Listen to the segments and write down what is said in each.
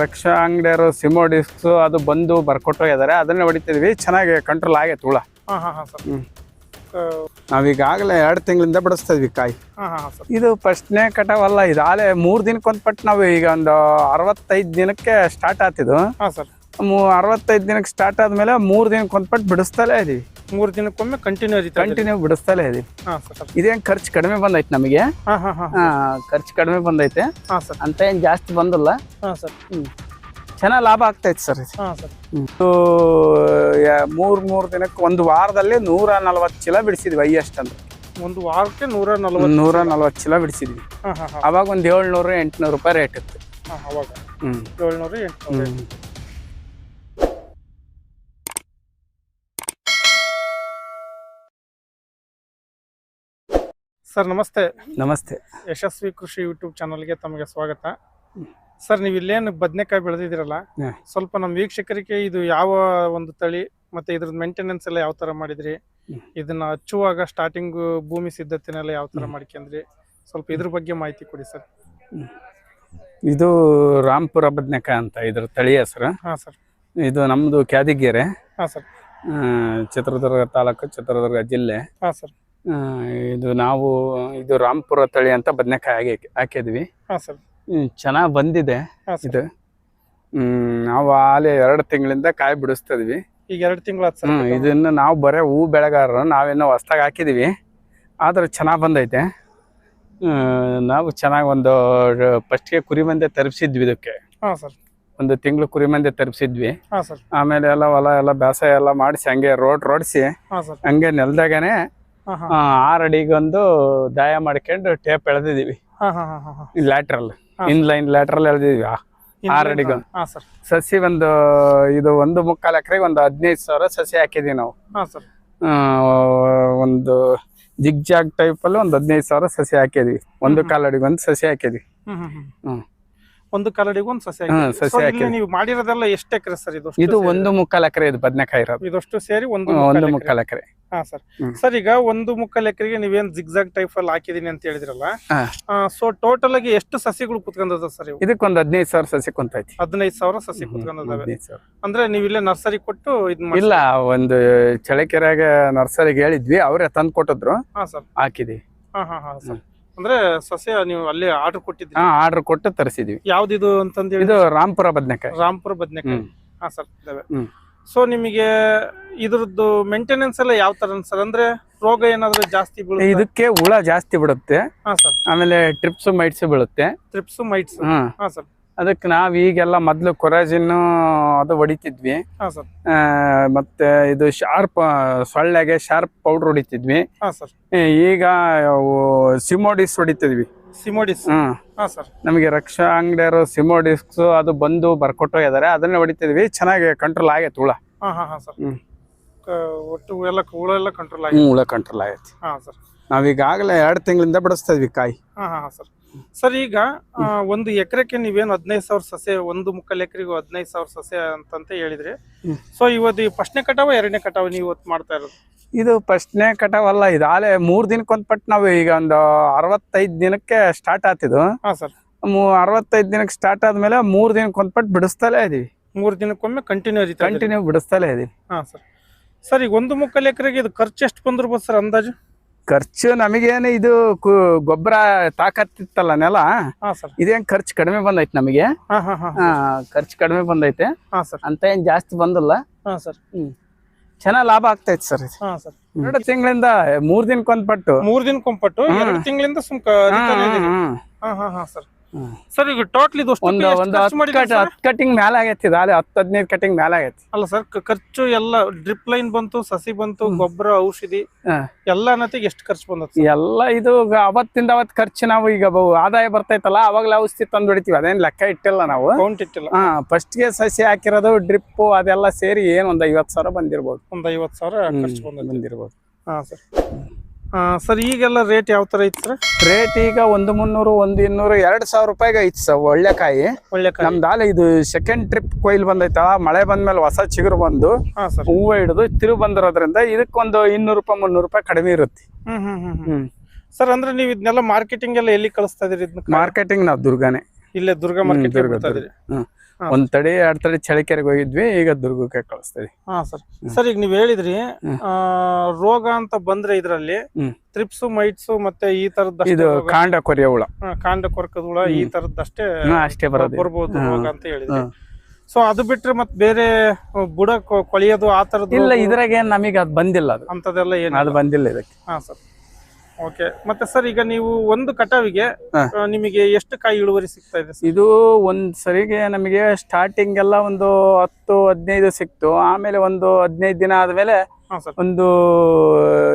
ರಕ್ಷಾ ಅಂಗಡಿಯವರು ಸಿಮೋಡಿಸ್ ಅದು ಬಂದು ಬರ್ಕೊಟ್ಟೋಗಿದ್ದಾರೆ ಅದನ್ನೇ ಹೊಡಿತಿದ್ವಿ. ಚೆನ್ನಾಗಿ ಕಂಟ್ರೋಲ್ ಆಗೈತೆ ಹುಳ. ನಾವೀಗಾಗಲೇ ಎರಡು ತಿಂಗಳಿಂದ ಬಿಡಿಸ್ತಾ ಇದ್ವಿ ಕಾಯಿ. ಹಾ ಹಾ ಸರ್. ಇದು ಫಸ್ಟ್ನೇ ಕಟಾವಲ್ಲ ಇದು ಆಲೆ ಮೂರು ದಿನಕ್ಕೊಂದು ಪಟ್ಟು ನಾವು ಈಗ ಒಂದು ಅರವತ್ತೈದು ದಿನಕ್ಕೆ ಸ್ಟಾರ್ಟ್ ಆತಿದ್ದು ಹಾ ಸರ್. ಮೂ ಅರವತ್ತೈದು ದಿನಕ್ಕೆ ಸ್ಟಾರ್ಟ್ ಆದ್ಮೇಲೆ ಮೂರು ದಿನಕ್ಕೆ ಒಂದು ಪಟ್ಟು ಬಿಡಿಸ್ತಲೇ ಇದೀವಿ. ಮೂರು ದಿನಕ್ಕೊಮ್ಮೆ ಕಂಟಿನ್ಯೂ ಕಂಟಿನ್ಯೂ ಬಿಡಿಸ್ತಲೇ ಇದೀವಿ. ಇದೇನು ಖರ್ಚು ಕಡಿಮೆ ಬಂದೈತೆ ನಮಗೆ? ಹಾ ಹಾ ಹಾ. ಆ, ಖರ್ಚು ಕಡಿಮೆ ಬಂದೈತೆ. ಹಾ ಸರ್. ಅಂತ ಏನು ಜಾಸ್ತಿ ಬಂದಿಲ್ಲ. ಹಾ ಸರ್. ಚೆನ್ನಾಗಿ ಲಾಭ ಆಗ್ತೈತೆ ಸರ್ ಇದು. ಹಾ ಸರ್. ಇದು ಯಾ- ಮೂರ್ ಮೂರ್ ದಿನಕ್ಕೆ ಒಂದು ವಾರದಲ್ಲಿ ನೂರ ನಲ್ವತ್ತು ಚೀಲ ಬಿಡಿಸಿದ್ವಿ ಹೈಯೆಸ್ಟ್ ಅಂದ್ರೆ. ಒಂದು ವಾರಕ್ಕೆ ನೂರ ನಲ್ವತ್ತು ನೂರ ನಲ್ವತ್ತು ಚೀಲ ಬಿಡಿಸಿದ್ವಿ. ಹಾ ಹಾ ಹಾ. ಅವಾಗ ಒಂದು ಏಳ್ನೂರು ಎಂಟ್ನೂರು ರೂಪಾಯಿ ರೇಟ್ ಇತ್ತು. ಹಾ ಅವಾಗ. ಹ್ಮ್. ಏಳ್ನೂರು ಎಂಟುನೂರು ಸರ್ ನಮಸ್ತೆ. ನಮಸ್ತೆ. ಯಶಸ್ವಿ ಕೃಷಿ ಯೂಟ್ಯೂಬ್ ಚಾನಲ್ಗೆ ತಮಗೆ ಸ್ವಾಗತ. ಸರ್ ನೀವು ಇಲ್ಲೇನು ಬದನೆಕಾಯಿ ಬೆಳೆದಿದ್ದೀರಲ್ಲ. ಸ್ವಲ್ಪ ನಮ್ಮ ವೀಕ್ಷಕರಿಗೆ ಇದು ಯಾವ ಒಂದು ತಳಿ ಮತ್ತೆ ಇದ್ರದ್ದು ಮೇಂಟೆನೆನ್ಸ್ ಎಲ್ಲ ಯಾವ ತರ ಮಾಡಿದ್ರಿ. ಇದನ್ನ ಹಚ್ಚುವಾಗ ಸ್ಟಾರ್ಟಿಂಗ್ ಭೂಮಿ ಸಿದ್ಧತೆನೆಲ್ಲ ಯಾವ ತರ ಮಾಡ್ಕೊಂಡ್ರಿ? ಸ್ವಲ್ಪ ಇದ್ರ ಬಗ್ಗೆ ಮಾಹಿತಿ ಕೊಡಿ ಸರ್. ಇದು ರಾಂಪುರ ಬದನೆಕಾಯಿ ಅಂತ ಇದ್ರ ತಳಿ ಹೆಸರು. ಹಾ ಸರ್. ಇದು ನಮ್ದು ಕ್ಯಾದಿಗೆರೆ. ಹಾ ಸರ್. ಚಿತ್ರದುರ್ಗ ತಾಲೂಕು ಚಿತ್ರದುರ್ಗ ಜಿಲ್ಲೆ. ಹಾ ಸರ್. ಇದು ನಾವು ಇದು ರಾಮ್ಪುರ ತಳಿ ಅಂತ ಬದನೆಕಾಯಿ ಹಾಕಿ ಹಾಕಿದ್ವಿ. ಹಾ ಸರ್. ಚೆನ್ನಾಗಿ ಬಂದಿದೆ ಇದು. ಹ್ಮ್ ನಾವು ಆಲೆ ಎರಡು ತಿಂಗಳಿಂದ ಕಾಯಿ ಬಿಡಿಸ್ತಿದ್ವಿ ಈಗ ಎರಡು ತಿಂಗಳು ಇದನ್ನ ನಾವು ಬರೀ ಹೂ ಬೆಳೆಗಾರರು ನಾವೇನೋ ಹೊಸ್ದಾಗಿ ಹಾಕಿದ್ವಿ. ಆದ್ರೆ ಚೆನ್ನಾಗಿ ಬಂದೈತೆ. ನಾವು ಚೆನ್ನಾಗಿ ಒಂದು ಫಸ್ಟ್ಗೆ ಕುರಿ ಮಂದೆ ತರಿಸಿದ್ವಿ ಇದಕ್ಕೆ. ಒಂದು ತಿಂಗಳು ಕುರಿ ಮಂದೆ ತರಿಸಿದ್ವಿ ಸರ್. ಆಮೇಲೆ ಎಲ್ಲ ಹೊಲ ಎಲ್ಲ ಬೇಸಾಯ ಎಲ್ಲ ಮಾಡಿಸಿ ಹಂಗೆ ರೋಡ್ ರೋಡ್ಸಿ ಹಂಗೆ ನೆಲದಾಗನೆ ಆರು ಅಡಿಗೊಂದು ದಯ ಮಾಡ್ಕೊಂಡು ಟೇಪ್ ಎಳೆದಿದೀವಿ. ಲ್ಯಾಟ್ರಲ್ ಇನ್ ಲೈನ್ ಲ್ಯಾಟ್ರಲ್ ಎಳೆದಿದೀವಿ ಆರ್ ಅಡಿಗೊಂದು ಸಸಿ ಒಂದು ಇದು ಒಂದು ಮುಕ್ಕಾಲು ಎಕರೆಗೆ ಒಂದು ಹದಿನೈದು ಸಾವಿರ ಸಸಿ ಹಾಕಿದೀವಿ ನಾವು. ಒಂದು ಜಿಗ್ ಜಾಗ್ ಅಲ್ಲಿ ಒಂದು ಹದಿನೈದು ಸಾವಿರ ಸಸಿ ಹಾಕಿದೀವಿ. ಒಂದು ಕಾಲಡಿಗೆ ಅಡಿಗೊಂದು ಸಸಿ ಹಾಕಿದ್ವಿ. ಹ್ಮ್. ಒಂದು ಕಲಡಿಗೆ ಒಂದು ಸಸಿ ಹ್ಮ್, ಹಾಕಿದ್ರಿ. ಸಸಿ So, ಇಲ್ಲಿ ಹಾಕಿದ್ವಿ. ನೀವು ಮಾಡಿರೋದೆಲ್ಲ ಎಷ್ಟು ಎಕರೆ ಸರ್ ಇದು? ಇದು ಒಂದು ಮುಕ್ಕಾಲು ಎಕರೆ ಇದು ಬದನೆಕಾಯಿ ಇರೋದು. ಇದಷ್ಟು ಸೇರಿ ಒಂದು ಮುಕ್ಕಾಲ್ ಒಂದು ಮುಕ್ಕಾಲು ಎಕರೆ. ಹಾ ಸರ್. ಹ್ಮ್. ಸರ್ ಈಗ ಒಂದು ಮುಕ್ಕಾಲ್ ಎಕರೆಗೆ ನೀವೇನ್ ಜಿಗ್ಜಾಗ್ ಟೈಪ್ ಅಲ್ಲಿ ಹಾಕಿದೀನಿ ಅಂತ ಹೇಳಿದ್ರಲ್ಲ ಹಾ. ಸೊ ಟೋಟಲ್ ಆಗಿ ಎಷ್ಟು ಸಸಿಗಳು ಕುತ್ಕೊಂಡದ ಸರ್ ಇವು? ಇದಕ್ಕೊಂದು ಹದಿನೈದು ಸಾವಿರ ಸಸಿ ಕುಂತೈತಿ. ಹದಿನೈದು ಸಾವಿರ ಸಸಿ ಕುತ್ಕೊಂಡದ ಕುತ್ಕೊಂಡದಾವೆ ಹದಿನೈದು ಸಾವಿರ. ಅಂದ್ರೆ ನೀವು ಇಲ್ಲೇ ನರ್ಸರಿ ಕೊಟ್ಟು ಇದ್ ಮಾಡಿ ಇಲ್ಲ ಒಂದು ಚಳಕೆರೆಗೆ ನರ್ಸರಿಗೆ ಹೇಳಿದ್ವಿ ಅವರೇ ತಂದು ಕೊಟ್ಟಿದ್ರು ಹಾ ಸರ್. ಹಾಕಿದಿ ಹಾ ಹಾ ಹಾ ಸರ್. ಅಂದ್ರೆ ಸಸ್ಯ ನೀವು ಅಲ್ಲಿ ಆರ್ಡರ್ ಕೊಟ್ಟಿದ್ರಿ ಹಾ ಆರ್ಡರ್ ಕೊಟ್ಟು ತರಿಸಿದ್ವಿ. ಯಾವ್ದಿದು ಇದು ಅಂತಂದ್ರೆ ಇದು ರಾಮ್ಪುರ ಬದ್ನೆಕಾಯಿ. ರಾಮ್ಪುರ ಬದ್ನೆಕಾಯಿ. ಹಾ ಸರ್ ಇದಾವೆ. ಹ್ಮ್. ಸೊ ನಿಮಗೆ ಇದ್ರದ್ದು ಮೇಂಟೆನೆನ್ಸ್ ಎಲ್ಲ ಯಾವ ತರ ಸರ್? ಅಂದ್ರೆ ರೋಗ ಏನಾದ್ರು ಜಾಸ್ತಿ ಬೀಳುತ್ತೆ? ಇದಕ್ಕೆ ಹುಳ ಜಾಸ್ತಿ ಬಿಡುತ್ತೆ. ಹಾ ಸರ್. ಆಮೇಲೆ ಟ್ರಿಪ್ಸ್ ಮೈಟ್ಸ್ ಬೀಳುತ್ತೆ. ಟ್ರಿಪ್ಸ್ ಮೈಟ್ಸ್ ಹಾ ಸರ್. ಅದಕ್ಕೆ ನಾವ್ ಈಗೆಲ್ಲ ಮೊದ್ಲು ಕೊರಾಜಿನ್ ಅದು ಹೊಡಿತಿದ್ವಿ. ಹಾ ಸರ್. ಆ, ಮತ್ತೆ ಇದು ಶಾರ್ಪ್ ಸೊಳ್ಳೆಗೆ ಶಾರ್ಪ್ ಪೌಡರ್ ಹೊಡಿತಿದ್ವಿ. ಹಾ ಸರ್. ಈಗ ಅವು ಸಿಮೋಡಿಸ್ ಹೊಡಿತಿದ್ವಿ. ಸಿಮೋಡಿಸ್. ಹ್ಮ್ ಹಾ ಸರ್. ನಮಗೆ ರಕ್ಷಾ ಅಂಗಡಿಯವರು ಸಿಮೋಡಿಸ್ ಅದು ಬಂದು ಬರ್ಕೊಟ್ಟೋಗಿದ್ದಾರೆ ಅದನ್ನೇ ಹೊಡಿತಿದ್ವಿ. ಚೆನ್ನಾಗಿ ಕಂಟ್ರೋಲ್ ಆಗೈತೆ ಹುಳ. ಹಾ ಹಾ ಹಾ ಸರ್. ಹ್ಮ್. ಒಟ್ಟು ಎಲ್ಲ ಹುಳ ಎಲ್ಲ ಕಂಟ್ರೋಲ್ ಆಗಿದೆ ಹ್ಮ್ ಹುಳ ಕಂಟ್ರೋಲ್ ಆಗೈತೆ. ಹಾ ಸರ್. ನಾವೀಗಾಗಲೇ ಎರಡು ತಿಂಗಳಿಂದ ಬಿಡಿಸ್ತಾ ಇದ್ವಿ ಕಾಯಿ. ಹಾ ಹಾ ಸರ್. ಸರ್ ಈಗ ಒಂದು ಎಕರೆಕ್ಕೆ ನೀವೇನು ಹದಿನೈದು ಸಾವಿರ ಸಸ್ಯ ಒಂದು ಮುಕ್ಕಾಲ್ ಎಕರೆಗೂ ಹದಿನೈದು ಸಾವಿರ ಸಸ್ಯ ಅಂತಂತ ಹೇಳಿದ್ರಿ. ಸೊ ಇವತ್ತು ಫಸ್ಟ್ನೇ ಕಟಾವ ಎರಡನೇ ಕಟಾವ ನೀವು ಇವತ್ತು ಮಾಡ್ತಾ ಇರೋದು? ಇದು ಫಸ್ಟ್ನೇ ಕಟಾವಲ್ಲ ಇದು ಆಲೆ ಮೂರು ದಿನಕ್ಕೊಂದು ಪಟ್ಟು ನಾವು ಈಗ ಒಂದು ಅರವತ್ತೈದು ದಿನಕ್ಕೆ ಸ್ಟಾರ್ಟ್ ಆತಿದು. ಹಾಂ ಸರ್. ಮೂ ಅರವತ್ತೈದು ದಿನಕ್ಕೆ ಸ್ಟಾರ್ಟ್ ಆದ್ಮೇಲೆ ಮೂರು ದಿನಕ್ಕೊಂದು ಪಟ್ಟು ಬಿಡಿಸ್ತಲೇ ಇದೀವಿ. ಮೂರು ದಿನಕ್ಕೊಮ್ಮೆ ಕಂಟಿನ್ಯೂ ಕಂಟಿನ್ಯೂ ಬಿಡಿಸ್ತಲೇ ಇದೀವಿ. ಹಾಂ ಸರ್. ಸರ್ ಈಗ ಒಂದು ಮುಕ್ಕಾಲ್ ಎಕರೆಗೆ ಇದು ಖರ್ಚು ಎಷ್ಟು ಬಂದಿರ್ಬೋದು ಸರ್ ಅಂದಾಜು? ಖರ್ಚು ನಮಗೇನು ಇದು ಗೊಬ್ಬರ ತಾಕತ್ತಿತ್ತಲ್ಲ ನೆಲ ಹಾ ಸರ್. ಇದೇನ್ ಖರ್ಚು ಕಡಿಮೆ ಬಂದೈತೆ ನಮಗೆ. ಖರ್ಚು ಕಡಿಮೆ ಬಂದೈತೆ. ಹಾ ಸರ್. ಅಂತ ಏನ್ ಜಾಸ್ತಿ ಬಂದಿಲ್ಲ. ಹಾ ಸರ್. ಚೆನ್ನಾಗ್ ಲಾಭ ಆಗ್ತೈತೆ ಸರ್ ಎರಡು ತಿಂಗಳಿಂದ ಮೂರ್ ದಿನಕ್ಕೊಂದ್ ಪಟ್ಟು ಮೂರ್ ದಿನ ಪಟ್ಟು ಎರಡು ತಿಂಗಳಿಂದ ಸುಮ್ಕ ಹಾ ಹಾ ಹಾ ಸರ್. ಸರ್ ಈಗ ಟೋಟಲಿ ಇದು ಒಂದು ಹತ್ತು ಕಟಿಂಗ್ ಮ್ಯಾಲ ಆಗೈತಿ ಇದು ಅದೇ ಹತ್ತು ಹದಿನೈದು ಕಟಿಂಗ್ ಮ್ಯಾಲ ಆಗೈತಿ. ಅಲ್ಲ ಸರ್ ಖರ್ಚು ಎಲ್ಲ ಡ್ರಿಪ್ ಲೈನ್ ಬಂತು ಸಸಿ ಬಂತು ಗೊಬ್ಬರ ಔಷಧಿ. ಎಲ್ಲ ಅನ್ನತಿಗೆ ಎಷ್ಟು ಖರ್ಚು ಬಂದತ್ ಎಲ್ಲ ಇದು ಅವತ್ತಿಂದ ಅವತ್ ಖರ್ಚು ನಾವು ಈಗ ಆದಾಯ ಬರ್ತೈತಲ್ಲ ಅವಾಗಲೇ ಔಷಧಿ ತಂದು ಬಿಡ್ತೀವಿ ಅದೇನ್ ಲೆಕ್ಕ ಇಟ್ಟಿಲ್ಲ ನಾವು. ಕೌಂಟ್ ಇಟ್ಟಿಲ್ಲ. ಹಾ ಫಸ್ಟ್ಗೆ ಸಸಿ ಹಾಕಿರೋದು ಡ್ರಿಪ್ ಅದೆಲ್ಲ ಸೇರಿ ಏನ್ ಒಂದ್ ಐವತ್ ಸಾವಿರ ಬಂದಿರ್ಬೋದು. ಒಂದ್ ಐವತ್ ಸಾವಿರ ಖರ್ಚು ಬಂದದ ಬಂದಿರ್ಬೋದು. ಹಾ ಸರ್. ಸರ್ ಈಗೆಲ್ಲ ರೇಟ್ ಯಾವ ತರ ಇತ್ತು ಸರ್? ರೇಟ್ ಈಗ ಒಂದು ಮುನ್ನೂರು ಒಂದು ಇನ್ನೂರು ಎರಡ್ ಸಾವಿರ ರೂಪಾಯಿಗೆ ಐತಿ ಸರ್ ಒಳ್ಳೆ ಕಾಯಿ. ಒಳ್ಳೆ ಕಾಯಿ. ನಮ್ದಾಲೆ ಇದು ಸೆಕೆಂಡ್ ಟ್ರಿಪ್ ಕೊಯ್ಲ್ ಬಂದೈತ ಮಳೆ ಬಂದ್ಮೇಲೆ ಹೊಸ ಚಿಗುರು ಬಂದು ಹಾ ಸರ್. ಹೂವು ಹಿಡಿದು ತಿರು ಬಂದಿರೋದ್ರಿಂದ ಇದಕ್ಕೊಂದು ಇನ್ನೂರು ರೂಪಾಯಿ ಮುನ್ನೂರು ರೂಪಾಯಿ ಕಡಿಮೆ ಇರುತ್ತೆ. ಸರ್ ಅಂದ್ರೆ ನೀವು ಇದನ್ನೆಲ್ಲ ಮಾರ್ಕೆಟಿಂಗ್ ಎಲ್ಲ ಎಲ್ಲಿ ಕಳಿಸ್ತಾ ಇದೀರಿ ಮಾರ್ಕೆಟಿಂಗ್ ನಾವು ದುರ್ಗಾನೆ. ಇಲ್ಲೇ ದುರ್ಗಾ ಹ್ಮ್, ಮಾರ್ಕೆಟ್ ಒಂದ್ ತಡಿ ಎರಡ್ ತಡಿ ಚಳಿಕೆರೆಗೆ ಹೋಗಿದ್ವಿ ಈಗ ದುರ್ಗಕ್ಕೆ ಕಳಿಸ್ತೀವಿ. ಹಾ ಸರ್. ಸರ್ ಈಗ ನೀವ್ ಹೇಳಿದ್ರಿ ಆ, ರೋಗ ಅಂತ ಬಂದ್ರೆ ಇದ್ರಲ್ಲಿ. ತ್ರಿಪ್ಸು ಮೈಟ್ಸು ಮತ್ತೆ ಈ ತರದ ಇದು ಕಾಂಡ ಕೊರಿಯ ಹುಳ. ಕಾಂಡ ಕೊರಕದ ಹುಳ ಈ ತರದಷ್ಟೇ ಅಷ್ಟೇ ಬರೋದು. ಬರ್ಬೋದು ರೋಗ ಅಂತ ಹೇಳಿದ್ರಿ. ಸೊ ಅದು ಬಿಟ್ರೆ ಮತ್ತೆ ಬೇರೆ ಬುಡ ಕೊಳಿಯೋದು ಆ ತರದ್ ಇಲ್ಲ ಇದ್ರಾಗ ಏನ್ ನಮಗೆ ಅದು ಬಂದಿಲ್ಲ ಅದು. ಅಂತದೆಲ್ಲ ಏನು ಅದು ಬಂದಿಲ್ಲ ಇದಕ್ಕೆ. ಹಾ ಸರ್. ಓಕೆ ಮತ್ತೆ ಸರ್ ಈಗ ನೀವು ಒಂದು ಕಟಾವಿಗೆ ಹಾ. ಆ, ನಿಮಗೆ ಎಷ್ಟು ಕಾಯಿ ಇಳುವರಿ ಸಿಗ್ತಾ ಇದೆ ಸರ್ ಇದು ಒಂದ್ ಸರಿಗೆ ನಮಗೆ ಸ್ಟಾರ್ಟಿಂಗ್ ಎಲ್ಲ ಒಂದು ಹತ್ತು ಹದಿನೈದು ಸಿಕ್ತು. ಆಮೇಲೆ ಒಂದು ಹದಿನೈದು ದಿನ ಆದ್ಮೇಲೆ ಹಾ ಸರ್ ಒಂದು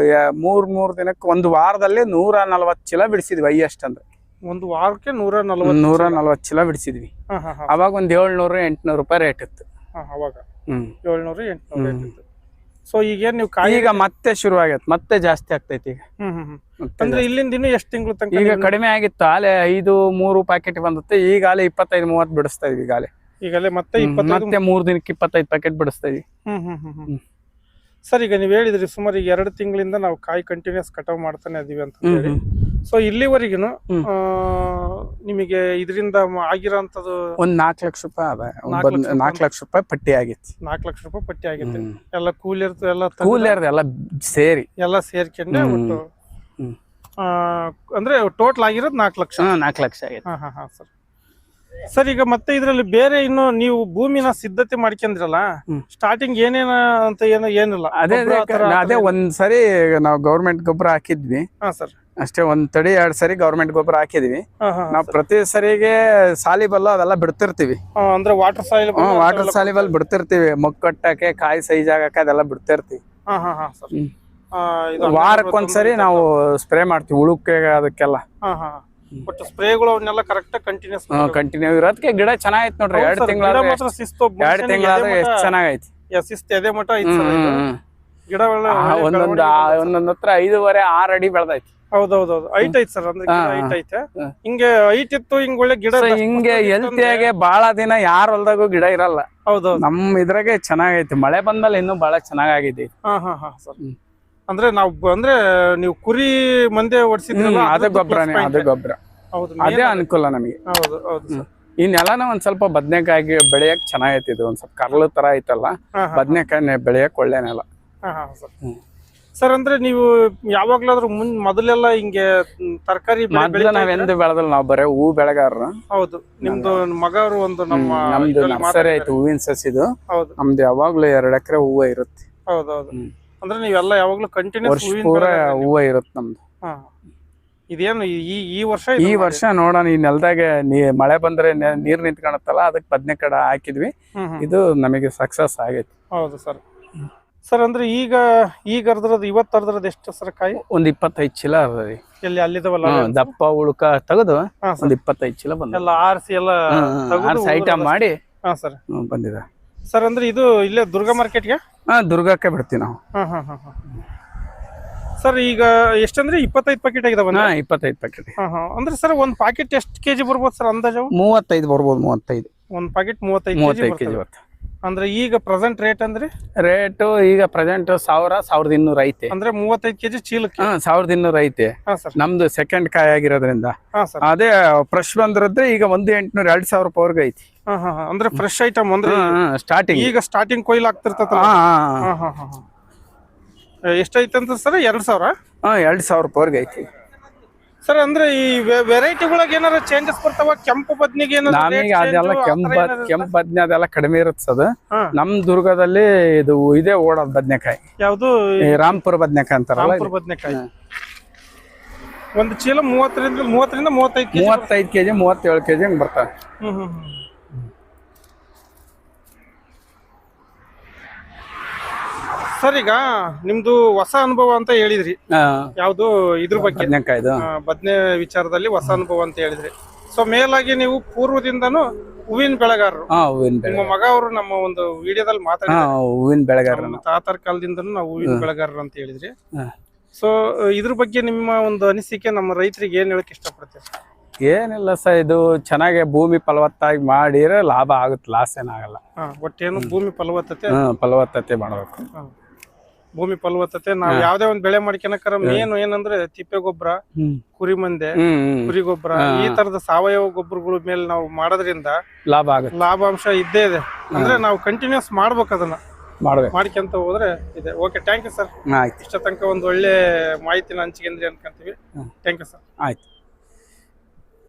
ಯಾ- ಮೂರ್ ಮೂರ್ ದಿನಕ್ಕೆ ಒಂದು ವಾರದಲ್ಲಿ ನೂರ ನಲ್ವತ್ತು ಚೀಲ ಬಿಡಿಸಿದ್ವಿ ಹೈಯೆಸ್ಟ್ ಅಂದ್ರೆ. ಒಂದು ವಾರಕ್ಕೆ ನೂರ ನಲವತ್ತು ನೂರ ನಲ್ವತ್ತು ಚೀಲ ಬಿಡಿಸಿದ್ವಿ. ಹಾ ಹಾ ಹಾ. ಅವಾಗ ಒಂದ್ ಏಳ್ನೂರು ಎಂಟ್ನೂರು ರೂಪಾಯಿ ರೇಟ್ ಇತ್ತು. ಹಾ, ಅವಾಗ. ಹ್ಮ್. ಏಳ್ನೂರು ಎಂಟ್ನೂರು ಹ್ಮ್. ಸೊ ಈಗೇನ್ ನೀವು ಕಾಯಿ ಈಗ ಮತ್ತೆ ಶುರು ಆಗೈತೆ ಮತ್ತೆ ಜಾಸ್ತಿ ಆಗ್ತೈತಿ ಈಗ. ಹ್ಮ್ ಹ್ಮ್ ಹ್ಮ್. ಮತ್ತೆ ಅಂದ್ರೆ ಇಲ್ಲಿಂದ ಇನ್ನು ಎಷ್ಟು ತಿಂಗಳು ತನಕ ಈಗ ಕಡಿಮೆ ಆಗಿತ್ತು ಆಲೆ ಐದು ಮೂರು ಪ್ಯಾಕೆಟ್ ಬಂದತ್ತೆ ಈಗ ಆಲೆ ಇಪ್ಪತ್ತೈದು ಮೂವತ್ತು ಬಿಡಿಸ್ತಾ ಇದೀವಿ ಈಗ ಆಲೆ. ಈಗಲೇ ಮತ್ತೆ ಹ್ಮ್, ಇಪ್ಪತ್ತೈದು ಮತ್ತೆ ಮೂರ್ ದಿನಕ್ಕೆ ಇಪ್ಪತ್ತೈದು ಪ್ಯಾಕೆಟ್ ಬಿಡಿಸ್ತಾ ಇದೀವಿ. ಹ್ಮ್ ಹ್ಮ್ ಹ್ಮ್ ಹ್ಮ್. ಹ್ಮ್. ಸರ್ ಈಗ ನೀವು ಹೇಳಿದ್ರಿ ಸುಮಾರು ಈಗ ಎರಡು ತಿಂಗಳಿಂದ ನಾವು ಕಾಯಿ ಕಂಟಿನ್ಯೂಸ್ ಕಟಾವ್ ಮಾಡ್ತಾನೆ ಇದೀವಿ ಅಂತ ಹೇಳಿ ಹ್ಮ್. ಸೊ ಇಲ್ಲಿವರೆಗೂ. ನಿಮಗೆ ಇದರಿಂದ ಆಗಿರೋಂಥದ್ದು ಒಂದ್ ನಾಲ್ಕು ಲಕ್ಷ ರೂಪಾಯಿ ಅದ ನಾಲ್ಕು ಲಕ್ಷ ರೂಪಾಯಿ. ನಾಲ್ಕು ಲಕ್ಷ ರೂಪಾಯಿ ಪಟ್ಟಿ ಆಗೈತಿ ನಾಲ್ಕು ಲಕ್ಷ ರೂಪಾಯಿ ಪಟ್ಟಿ ಆಗಿತ್ತು. ಎಲ್ಲ ಕೂಲಿಯರ್ದು ಎಲ್ಲ ತೆಗ್ದು ಕೂಲಿಯರ್ದು ಎಲ್ಲ ಸೇರಿ ಎಲ್ಲ ಸೇರ್ಕೊಂಡೆ. ಒಟ್ಟು ಅಂದ್ರೆ ಟೋಟಲ್ ಆಗಿರೋದು ನಾಲ್ಕು ಲಕ್ಷ ನಾಲ್ಕು ಲಕ್ಷ ಆಗೈತಿ ಹಾ ಹಾ ಹಾ ಸರ್ ಸರ್ ಈಗ ಮತ್ತೆ ಇದರಲ್ಲಿ ಬೇರೆ ಇನ್ನು ನೀವು ಭೂಮಿನ ಸಿದ್ಧತೆ ಮಾಡ್ಕೊಂಡ್ರಲ್ಲ ಸ್ಟಾರ್ಟಿಂಗ್ ಏನೇನ ಅಂತ ಏನು ಏನಿಲ್ಲ. ಅದೇ ಅದೇ- ಒಂದ್ ಸರಿ ನಾವು ಗೌರ್ಮೆಂಟ್ ಗೊಬ್ಬರ ಹಾಕಿದ್ವಿ. ಹಾ ಸರ್. ಅಷ್ಟೇ ಒಂದ್ ತಡಿ ಎರಡ್ ಸರಿ ಗೌರ್ಮೆಂಟ್ ಗೊಬ್ಬರ ಹಾಕಿದ್ವಿ. ನಾವು ಪ್ರತಿ ಸರಿಗೆ ಸಾಲಿಬಲ್ಲ ಅದೆಲ್ಲ ಬಿಡ್ತಿರ್ತೀವಿ. ಅಂದ್ರೆ ವಾಟರ್ ಸಾಯಿಲ್ ವಾಟರ್ ಸಾಲಿಬಲ್ ಬಿಡ್ತಿರ್ತೀವಿ. ಮೊಕ್ಕಟ್ಟಕ್ಕೆ ಕಟ್ಟಕ್ಕೆ ಕಾಯಿ ಸೈಜ್ ಆಗಕ್ಕೆ ಅದೆಲ್ಲ ಬಿಡ್ತಿರ್ತೀವಿ. ವಾರಕ್ಕೊಂದ್ಸರಿ ನಾವು ಸ್ಪ್ರೇ ಮಾಡ್ತೀವಿ ಉಳುಕ್ಕೆ ಅದಕ್ಕೆಲ್ಲ. ಬಟ್ ಸ್ಪ್ರೇಗಳು ಅವನ್ನೆಲ್ಲ ಕರೆಕ್ಟ್ ಕಂಟಿನ್ಯೂಸ್ ಕಂಟಿನ್ಯೂ ಇರೋದಕ್ಕೆ ಗಿಡ ಚೆನ್ನಾಗೈತೆ ನೋಡ್ರಿ ಎರಡು ತಿಂಗಳ ಮಾತ್ರ ಶಿಸ್ತು ಎರಡ್ ತಿಂಗಳಾದ್ರೆ ಎಷ್ಟು ಚೆನ್ನಾಗೈತಿ. ಶಿಸ್ತು ಎದೆ ಮಠ ಐತಿ. ಗಿಡ ಒಂದೊಂದು. ಒಂದೊಂದ್ ಹತ್ರ ಐದೂವರೆ ಆರ್ ಅಡಿ ಬೆಳ್ದೈತಿ. ಹೌದೌದೌದು. ಐಟ್ ಐತಿ ಸರ್ ಅಂದ್ರೆ ಹೈಟ್. ಐತೆ. ಹಿಂಗೆ ಐಟ್ ಇತ್ತು ಹಿಂಗ್ ಒಳ್ಳೆ ಗಿಡ ಹಿಂಗೆ ಹೆಲ್ತಿಯಾಗೆ ಬಾಳ ದಿನ ಯಾರ ಹೊಲ್ದಾಗೂ ಗಿಡ ಇರಲ್ಲ. ಹೌದೌದು. ನಮ್ ಇದ್ರಾಗೆ ಚೆನ್ನಾಗೈತಿ. ಮಳೆ ಬಂದ್ಮೇಲೆ ಇನ್ನೂ ಬಹಳ ಚೆನ್ನಾಗೈತಿ ಹಾ ಹಾ ಹಾ ಸರ್. ಅಂದ್ರೆ ನಾವು ಅಂದ್ರೆ ನೀವು ಕುರಿ ಮಂದೆ ಹೊಡ್ಸಿದ್ರಲ್ಲ ಅದೇ ಗೊಬ್ಬರನೇ plus ಗೊಬ್ಬರ ಹೌದು ಅದೇ ಅನುಕೂಲ ನಮಗೆ. ಹೌದು ಹೌದು ಸರ್. ಈ ನೆಲನ ಒಂದ್ ಸ್ವಲ್ಪ ಬದ್ನೆಕಾಯಿ ಬೆಳೆಯಕ್ ಚೆನ್ನಾಗೈತಿ ಇದು ಒಂದ್ ಸ್ವಲ್ಪ ಕರ್ಲು ತರ ಐತಲ್ಲ ಬದ್ನೆಕಾಯಿ ಬೆಳೆಯಕ್ ಒಳ್ಳೆ ನೆಲ. ಸರ್. ಅಂದ್ರೆ ನೀವು ಯಾವಾಗ್ಲಾದ್ರೂ ಮುಂದ್ ಮೊದಲೆಲ್ಲ ಹಿಂಗೆ ತರಕಾರಿ ಮೊದ್ಲು ನಾವೆಂದು ಬೆಳೆದಲ್ಲ ನಾವು ಬರೇ ಹೂ ಬೆಳೆಗಾರರು. ಹೌದು ನಿಮ್ದು ಮಗವ್ರು ಒಂದು ನಮ್ಮ ನಮ್ದು ನರ್ಸರಿ. ಐತಿ ಹೂವಿನ ಸಸಿದು. ಹೌದು. ನಮ್ದು ಯಾವಾಗ್ಲೂ ಎರಡ್ ಎಕರೆ ಹೂವ ಇರುತ್ತೆ. ಹೌದು ಹೌದು. ಹ್ಮ್. ಅಂದ್ರೆ ನೀವೆಲ್ಲ ಯಾವಾಗ್ಲೂ ಕಂಟಿನ್ಯೂಸ್ ವರ್ಷ ಪೂರ ಹೂವ ಇರುತ್ತೆ ನಮ್ದು. ಇದೇನು ಈ ಈ ವರ್ಷ ಈ ವರ್ಷ ನೋಡೋಣ ಈ ನೆಲದಾಗ ನೀ ಮಳೆ ಬಂದ್ರೆ ನೆ- ನೀರ್ ನಿಂತ್ಕೊಳತ್ತಲ್ಲ ಅದಕ್ಕೆ ಬದ್ನೆಕಡ ಹಾಕಿದ್ವಿ. ಇದು ನಮಗೆ ಸಕ್ಸಸ್ ಆಗೈತಿ. ಹೌದು ಸರ್. ಸರ್ ಅಂದ್ರೆ ಈಗ ಈಗ ಅರ್ದ್ರದ್ದು ಇವತ್ತು ಅರ್ದ್ರದ್ದು ಎಷ್ಟು ಸರ್ ಕಾಯಿ? ಒಂದ್ ಇಪ್ಪತ್ತೈದು ಚೀಲ ಅದ ರೀ. ಎಲ್ಲಿ ಅಲ್ಲಿದವಲ್ಲ ಹ್ಮ್, ದಪ್ಪ ಉಳುಕ ತೆಗೆದು ಹಾ ಸರ್. ಒಂದ್ ಇಪ್ಪತ್ತೈದು ಚೀಲ ಬಂದ ಎಲ್ಲ ಆರಿಸಿ ಎಲ್ಲ ತೆಗ್ದು ಐಟಮ್ ಮಾಡಿ ಹಾ ಸರ್. ಹ್ಮ್, ಬಂದಿದೆ. ಸರ್ ಅಂದ್ರೆ ಇದು ಇಲ್ಲೇ ದುರ್ಗಾ ಮಾರ್ಕೆಟ್ಗೆ ಹಾ ದುರ್ಗಕ್ಕೆ ಬಿಡ್ತೀವಿ ನಾವು. ಹಾ ಹಾ ಹಾ ಹಾ. ಸರ್ ಈಗ ಎಷ್ಟಂದ್ರೆ ಇಪ್ಪತ್ತೈದು ಪ್ಯಾಕೆಟ್ ಆಗಿದೆ ಹಾ ಇಪ್ಪತ್ತೈದು ಪ್ಯಾಕೆಟ್ ಅಂದ್ರೆ ಸರ್ ಒಂದ್ ಪ್ಯಾಕೆಟ್ ಎಷ್ಟು ಕೆಜಿ ಬರ್ಬೋದು ಸರ್ ಅಂದಾಜು? ಮೂವತ್ತೈದು ಬರ್ಬೋದು ಮೂವತ್ತೈದು. ಒಂದ್ ಪ್ಯಾಕೆಟ್ ಮೂವತ್ತೈದು ಕೆಜಿ ಮೂವತ್ತೈದು ಕೆಜಿ ಬರ್ತದೆ. ಅಂದ್ರೆ ಈಗ ಪ್ರೆಸೆಂಟ್ ರೇಟ್ ಅಂದ್ರೆ? ರೇಟ್ ಈಗ ಪ್ರೆಸೆಂಟ್ ಸಾವಿರ ಸಾವಿರದ ಇನ್ನೂರು ಐತೆ. ಅಂದ್ರೆ ಮೂವತ್ತೈದು ಕೆಜಿ ಚೀಲಕ್ಕೆ? ಹಾ ಸಾವಿರದ ಇನ್ನೂರು ಐತೆ. ನಮ್ದು ಸೆಕೆಂಡ್ ಕಾಯಿ ಆಗಿರೋದ್ರಿಂದ. ಅದೇ ಫ್ರೆಶ್ ಬಂದ್ರದ್ರೆ ಈಗ ಒಂದು ಎಂಟುನೂರ ಎರಡ್ ಸಾವಿರ ರೂಪಾಯಿವರೆಗೂ ಐತಿ. ಅಂದ್ರೆ ಫ್ರೆಶ್ ಐಟಮ್ ಅಂದ್ರೆ ಸ್ಟಾರ್ಟಿಂಗ್ ಈಗ ಸ್ಟಾರ್ಟಿಂಗ್ ಕೊಯ್ಲು ಆಗ್ತಿರ್ತದ ಎಷ್ಟೈತೆ ಅಂತ ಸರ್? ಎರಡ್ ಸಾವಿರ? ಹಾ ಎರಡ್ ಸಾವಿರ ರೂಪಾಯಿವರೆಗೆ ಐತಿ. ಸರ್ ಅಂದ್ರೆ ಈ ವೆರೈಟಿಗಳಿಗೆ ಏನಾರ ಚೇಂಜಸ್ ಬರ್ತಾವ? ಕೆಂಪು ಬದ್ನಿಗೆ ನಮಗೆ ಅದೆಲ್ಲ ಕೆಂಪ್ ಕೆಂಪ್ ಬದ್ನೆ ಅದೆಲ್ಲ ಕಡಿಮೆ ಇರುತ್ತೆ ಅದು. ನಮ್ ದುರ್ಗದಲ್ಲಿ ಇದು ಇದೇ ಓಡೋದ್ ಬದ್ನೆಕಾಯಿ. ಯಾವುದು? ರಾಮ್ಪುರ ಬದ್ನೆಕಾಯಿ ಅಂತಾರ ರಾಂಪುರ ಬದ್ನೆಕಾಯಿ. ಒಂದು ಚೀಲ ಮೂವತ್ತರಿಂದ ಮೂವತ್ತರಿಂದ ಮೂವತ್ತೈದು ಮೂವತ್ತೈದು ಕೆಜಿ ಮೂವತ್ತೇಳು ಕೆಜಿ ಹಂಗ್ ಬರ್ತವೆ. ಹ್ಮ್ ಹ್ಮ್. ಸರ್ ಈಗ ನಿಮ್ದು ಹೊಸ ಅನುಭವ ಅಂತ ಹೇಳಿದ್ರಿ. ಯಾವ್ದು ಇದ್ರ ಬಗ್ಗೆ? ಬದನೆ ವಿಚಾರದಲ್ಲಿ ಹೊಸ ಅನುಭವ ಅಂತ ಹೇಳಿದ್ರಿ. ಸೊ ಮೇಲಾಗಿ ನೀವು ಪೂರ್ವದಿಂದನೂ ಹೂವಿನ ಬೆಳೆಗಾರರು. ನಿಮ್ಮ ಮಗ ಅವರು ನಮ್ಮ ಒಂದು ವಿಡಿಯೋದಲ್ಲಿ ಹಾ ಮಾತಾಡಿದ್ರು ಹೂವಿನ ತಾತರ ಕಾಲದಿಂದನೂ ನಾವು ಹೂವಿನ ಬೆಳೆಗಾರರು ಅಂತ ಹೇಳಿದ್ರಿ. ಸೊ ಇದ್ರ ಬಗ್ಗೆ ನಿಮ್ಮ ಒಂದು ಅನಿಸಿಕೆ ನಮ್ಮ ರೈತರಿಗೆ ಏನ್ ಹೇಳಕ್ ಇಷ್ಟಪಡ್ತೀವಿ ಏನಿಲ್ಲ ಸರ್ ಇದು ಚೆನ್ನಾಗಿ ಭೂಮಿ ಫಲವತ್ತಾಗಿ ಮಾಡಿದ್ರೆ ಲಾಭ ಆಗುತ್ತೆ ಲಾಸ್ ಏನಾಗಲ್ಲ. ಒಟ್ಟೇನು ಭೂಮಿ ಫಲವತ್ತತೆ? ಫಲವತ್ತತೆ ಮಾಡ್ಬೇಕು. ಭೂಮಿ ಫಲವತ್ತತೆ ನಾವ್. ಯಾವ್ದೇ ಒಂದ್ ಬೆಳೆ ಮಾಡ್ಕೊಳಕರ ಮೇನ್ ಏನಂದ್ರೆ ತಿಪ್ಪೆ ಗೊಬ್ಬರ ಕುರಿ ಮಂದೆ. ಕುರಿ ಗೊಬ್ಬರ ಈ ತರದ ಸಾವಯವ ಗೊಬ್ಬರಗಳ ಮೇಲೆ ನಾವು ಮಾಡೋದ್ರಿಂದ ಲಾಭ ಆಗುತ್ತೆ. ಲಾಭಾಂಶ ಇದ್ದೇ ಇದೆ. ಅಂದ್ರೆ ನಾವು ಕಂಟಿನ್ಯೂಸ್ ಮಾಡ್ಬೇಕು ಅದನ್ನ. ಮಾಡ್ಕೊಂತ ಹೋದ್ರೆ ಇದೆ. ಓಕೆ ಥ್ಯಾಂಕ್ ಯು ಸರ್ ಇಷ್ಟ ತನಕ ಒಂದು ಒಳ್ಳೆ ಮಾಹಿತಿನ ಹಂಚಿಕೆಂದ್ರಿ ಅನ್ಕೊಂತೀವಿ. ಟ್ಯಾಂಕ್ ಥ್ಯಾಂಕ್ ಯು ಸರ್ ಆಯ್ತು.